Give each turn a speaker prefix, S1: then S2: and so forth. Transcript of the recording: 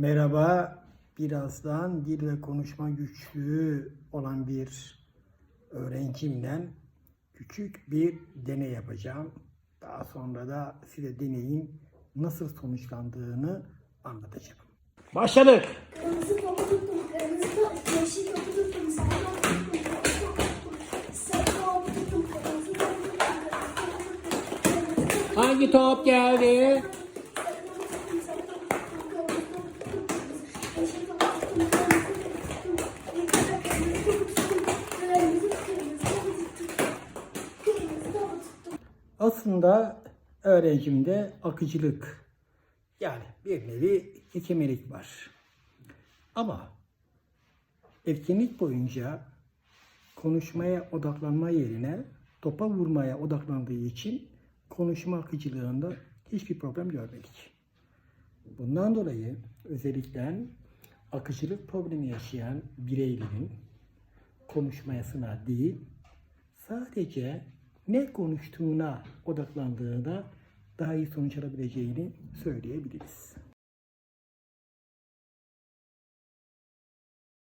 S1: Merhaba, birazdan dil ve konuşma güçlüğü olan bir öğrencimle küçük bir deney yapacağım. Daha sonra da size deneyin nasıl sonuçlandığını anlatacağım. Başladık.
S2: Kırmızı topu tuttum, kırmızı topu, yeşil topu tuttum, sarı topu tuttum, kırmızı topu tuttum, sarı topu tuttum, kırmızı topu tuttum, kırmızı topu tuttum, kırmızı topu tuttum,
S1: Hangi top geldi?
S2: sarı topu tuttum, sarı topu tuttum, kırmızı topu tuttum, kırmızı- yeşil topu tuttum, kırmızı topu tuttum, bir tane kırmızı topu tuttum, kırmızı- kırmızı topu tuttum, kırmızı topu tuttum.
S1: Aslında öğrencimde akıcılık yani bir nevi hekemelik var. Ama etkinlik boyunca konuşmaya odaklanma yerine topa vurmaya odaklandığı için konuşma akıcılığında hiçbir problem görmedik. Bundan dolayı özellikle akıcılık problemi yaşayan bireylerin konuşmasına değil, sadece ne konuştuğuna odaklandığında daha iyi sonuç alabileceğini söyleyebiliriz.